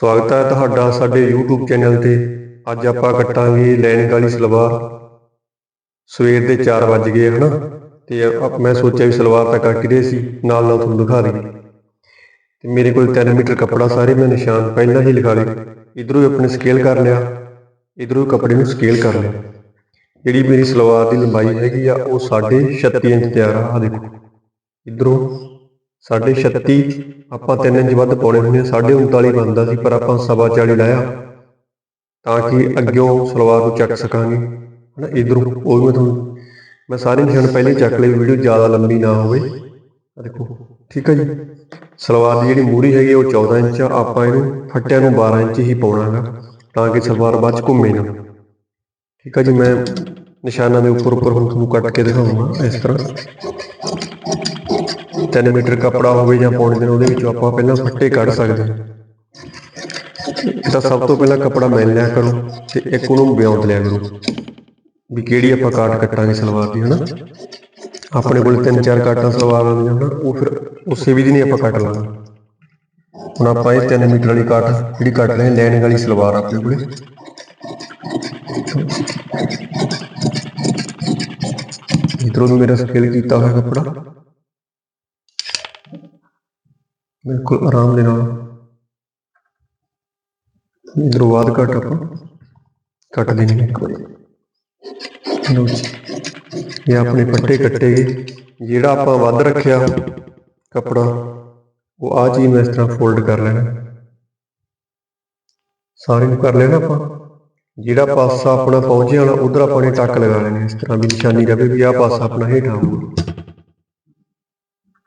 ਸਵਾਗਤ ਹੈ ਤੁਹਾਡਾ ਸਾਡੇ YouTube ਚੈਨਲ ਤੇ। ਅੱਜ ਆਪਾਂ ਕੱਟਾਂਗੇ ਲੈਣ ਵਾਲੀ ਸਲਵਾਰ। ਸਵੇਰ ਦੇ 4 ਵੱਜ ਗਏ ਹਨਾ, ਤੇ ਅ- ਮੈਂ ਸੋਚਿਆ ਵੀ ਸਲਵਾਰ ਤਾਂ ਕੱਟ ਰਹੇ ਸੀ, ਨਾਲ ਨਾਲ ਤੁਹਾਨੂੰ ਦਿਖਾ ਦਈਏ। ਤੇ ਮੇਰੇ ਕੋਲ 3 ਮੀਟਰ ਕੱਪੜਾ ਸਾਰੇ ਮੈਂ ਨਿਸ਼ਾਨ ਪਹਿਲਾਂ ਹੀ ਲਿਖਾ ਲਏ। ਇਧਰੋਂ ਹੀ ਆਪਣੇ ਸਕੇਲ ਕਰ ਲਿਆ, ਇਧਰੋਂ ਕੱਪੜੇ ਨੂੰ ਸਕੇਲ ਕਰ ਲਿਆ। ਜਿਹੜੀ ਮੇਰੀ ਸਲਵਾਰ ਦੀ ਲੰਬਾਈ ਹੈਗੀ ਆ, ਉਹ 36 ਇੰਚ ਤਿਆਰ ਆ, ਆਹ ਦੇਖੋ। ਇਧਰੋਂ 36 ਆਪਾਂ 3 ਇੰਚ ਵੱਧ ਪਾਉਣੇ ਹੁੰਦੇ ਆ 39 ਬਣਦਾ ਸੀ, ਪਰ ਆਪਾਂ ਸਵਾ 40 ਲਾਇਆ। ਤਾਂ ਕਿ ਅੱਗਿਓਂ ਸਲਵਾਰ ਨੂੰ ਚੱਕ ਸਕਾਂਗੇ। ਹਨਾ, ਇਧਰੋਂ ਉਹ ਮੈਂ ਤੁਹਾਨੂੰ, ਮੈਂ ਸਾਰੇ ਨਿਸ਼ਾਨ ਪਹਿਲੇ ਹੀ ਚੱਕ ਲਏ ਵੀਡੀਓ ਜ਼ਿਆਦਾ ਲੰਬੀ ਨਾ ਹੋਵੇ। ਆ ਦੇਖੋ, ਠੀਕ ਹੈ ਜੀ? ਸਲਵਾਰ ਦੀ ਜਿਹੜੀ ਮੂਰੀ ਹੈਗੀ ਉਹ 14 ਇੰਚ ਆ, ਆਪਾਂ ਇਹਨੂੰ ਫੱਟਿਆਂ ਨੂੰ 12 ਇੰਚ ਹੀ ਪਾਉਣਾਗਾ, ਤਾਂ ਕਿ ਸਲਵਾਰ ਬਾਅਦ ਚ ਘੁੰਮੇ ਨਾ। ਠੀਕ ਹੈ ਜੀ, ਮੈਂ ਨਿਸ਼ਾਨਾਂ ਦੇ ਉੱਪਰ ਉੱਪਰ ਹੁਣ ਤੁਹਾਨੂੰ ਕੱਟ ਕੇ ਦਿਖਾਉਂਗਾ ਇਸ ਤਰ੍ਹਾਂ। 3 ਮੀਟਰ ਕੱਪੜਾ ਹੋਵੇ ਜਾਂ ਪੌਣੇ ਦਿਨ ਉਹਦੇ ਵਿੱਚੋਂ ਆਪਾਂ ਪਹਿਲਾਂ ਫੱਟੇ ਕੱਢ ਸਕਦੇ ਹਾਂ। ਤਾਂ ਸਭ ਤੋਂ ਪਹਿਲਾਂ ਕੱਪੜਾ ਮੈਨ ਲਿਆ ਕਰੋ ਤੇ ਇੱਕ ਉਹਨੂੰ ਬਿਉਂਤ ਲਿਆ ਕਰੋ। ਵੀ ਕਿਹੜੀ ਆਪਾਂ ਕਾਟ ਕੱਟਾਂਗੇ ਸਲਵਾਰ ਦੀ, ਹਨਾ? ਆਪਣੇ ਕੋਲ ਤਿੰਨ ਚਾਰ ਕਾਟਾਂ ਸਲਵਾਰ ਆਉਂਦੀਆਂ ਹਨਾ? ਉਹ ਫਿਰ ਉਸੇ ਵੀ ਦੀ ਨਹੀਂ ਆਪਾਂ ਕੱਟ ਲਾਂਗੇ। ਹੁਣ ਆਪਾਂ ਇਹ 3 ਮੀਟਰ ਵਾਲੀ ਕਾਟ ਜਿਹੜੀ ਕੱਟ ਰਹੇ ਲੈਣ ਵਾਲੀ ਸਲਵਾਰ ਆਪਣੇ ਕੋਲੇ। ਇਧਰੋਂ ਨੂੰ ਮੇਰਾ ਸਕੇਲ ਕੀਤਾ ਹੋਇਆ ਕੱਪੜਾ। ਬਿਲਕੁਲ ਆਰਾਮ ਦੇ ਨਾਲ। ਇਧਰੋਂ ਬਾਅਦ ਕੱਟ ਆਪਾਂ। ਕੱਟ ਦੇਣੀ ਇੱਕ ਵਾਰੀ। ਲਓ ਜੀ। ਇਹ ਆਪਣੇ ਪੱਟੇ ਕੱਟੇ ਗਏ। ਜਿਹੜਾ ਆਪਾਂ ਵੱਧ ਰੱਖਿਆ ਕੱਪੜਾ, ਉਹ ਆ ਚੀਜ਼ ਮੈਂ ਇਸ ਤਰ੍ਹਾਂ ਫੋਲਡ ਕਰ ਲੈਣਾ। ਸਾਰੇ ਨੂੰ ਕਰ ਲੈਣਾ ਆਪਾਂ। ਜਿਹੜਾ ਪਾਸਾ ਆਪਣਾ ਪਹੁੰਚਿਆ ਵਾਲਾ ਉਧਰ ਆਪਾਂ ਨੇ ਟੱਕ ਲਗਾ ਲੈਣੇ ਇਸ ਤਰ੍ਹਾਂ ਵੀ ਨਿਸ਼ਾਨੀ ਰਵੇ ਵੀ ਆਹ ਪਾਸਾ ਆਪਣਾ ਹੇਠਾਂ ਆਊਗਾ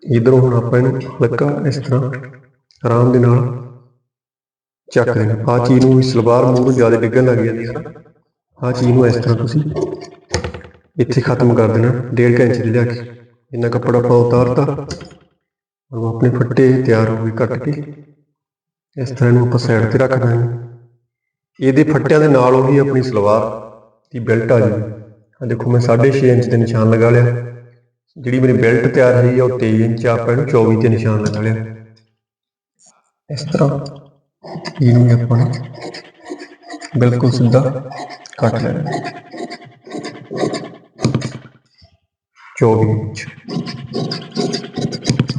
ਇਧਰੋਂ ਹੁਣ ਆਪਾਂ ਇਹਨੂੰ ਹਲਕਾ ਇਸ ਤਰ੍ਹਾਂ ਆਰਾਮ ਦੇ ਨਾਲ ਚੱਕ ਦੇਣਾ ਆਹ ਚੀਜ਼ ਨੂੰ ਸਲਵਾਰ ਮੂੰਹ ਨੂੰ ਜ਼ਿਆਦਾ ਡਿੱਗਣ ਲੱਗ ਜਾਂਦੀ ਹੈ ਨਾ। ਆਹ ਚੀਜ਼ ਨੂੰ ਇਸ ਤਰ੍ਹਾਂ ਤੁਸੀਂ ਇੱਥੇ ਖਤਮ ਕਰ ਦੇਣਾ, ਡੇਢ ਕੁ ਇੰਚ ਦੀ ਲਿਆ ਕੇ। ਇੰਨਾ ਕੱਪੜਾ ਆਪਾਂ ਉਤਾਰਤਾ, ਹੁਣ ਆਪਣੇ ਫੱਟੇ ਤਿਆਰ ਹੋ ਗਏ ਕੱਟ ਕੇ। ਇਸ ਤਰ੍ਹਾਂ ਇਹਨੂੰ ਆਪਾਂ ਸਾਈਡ ਤੇ ਰੱਖ ਦਾਂਗੇ ਇਹਦੇ ਫੱਟਿਆਂ ਦੇ ਨਾਲ ਉਹੀ ਆਪਣੀ ਸਲਵਾਰ ਦੀ ਬੈਲਟ ਆ ਜਾਊਗੀ। ਆ ਦੇਖੋ ਮੈਂ 6.5 ਇੰਚ ਦੇ ਨਿਸ਼ਾਨ ਲਗਾ ਲਿਆ। ਜਿਹੜੀ ਮੇਰੀ ਬੈਲਟ ਤਿਆਰ ਹੋਈ ਆ ਉਹ 23 ਇੰਚ ਆ, ਆਪਾਂ ਇਹਨੂੰ 24 ਤੇ ਨਿਸ਼ਾਨ ਲਗਾ ਲਿਆ। ਇਸ ਤਰ੍ਹਾਂ ਇਹਨੂੰ ਆਪਾਂ ਨੇ ਬਿਲਕੁਲ ਸਿੱਧਾ ਕੱਟ ਲੈਣਾ। 24 ਇੰਚ।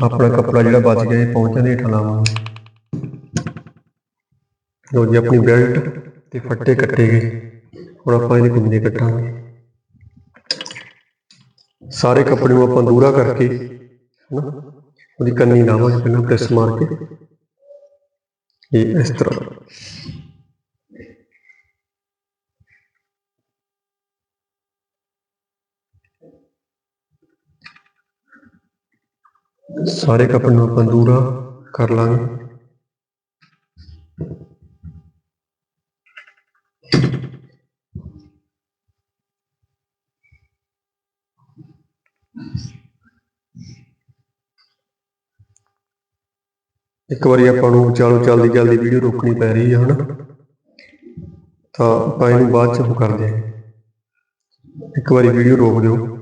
ਆਪਣਾ ਕੱਪੜਾ ਜਿਹੜਾ ਬਚ ਗਿਆ ਇਹ ਪਹੁੰਚਣ ਦੇ ਹੇਠਾਂ ਲਾਵਾਂਗੇ। ਲੋ ਜੀ ਆਪਣੀ ਬੈਲਟ ਤੇ ਫੱਟੇ ਕੱਟੇ ਗਏ। ਹੁਣ ਆਪਾਂ ਇਹਦੇ ਕੁੰਡੇ ਕੱਟਾਂਗੇ। ਸਾਰੇ ਕੱਪੜੇ ਨੂੰ ਆਪਾਂ ਦੂਰਾ ਕਰਕੇ, ਹਨਾ? ਉਹਦੀ ਕੰਨੀ ਲਾਵਾਂਗੇ ਪਹਿਲਾਂ ਪ੍ਰੈਸ ਮਾਰ ਕੇ। ਇਹ ਇਸ ਤਰ੍ਹਾਂ। ਸਾਰੇ ਕੱਪੜੇ ਨੂੰ ਆਪਾਂ ਦੂਰਾ ਕਰ ਲਾਂਗੇ। ਇੱਕ ਵਾਰੀ ਆਪਾਂ ਨੂੰ ਚਲੋ ਜਲਦੀ ਚੱਲਦੀ ਵੀਡੀਓ ਰੋਕਣੀ ਪੈ ਰਹੀ ਹੈ ਹਨਾ। ਤਾਂ ਆਪਾਂ ਇਹਨੂੰ ਬਾਅਦ ਚ ਉਹ ਕਰਦੇ ਹਾਂ। ਇੱਕ ਵਾਰੀ ਵੀਡੀਓ ਰੋਕ ਦਿਓ।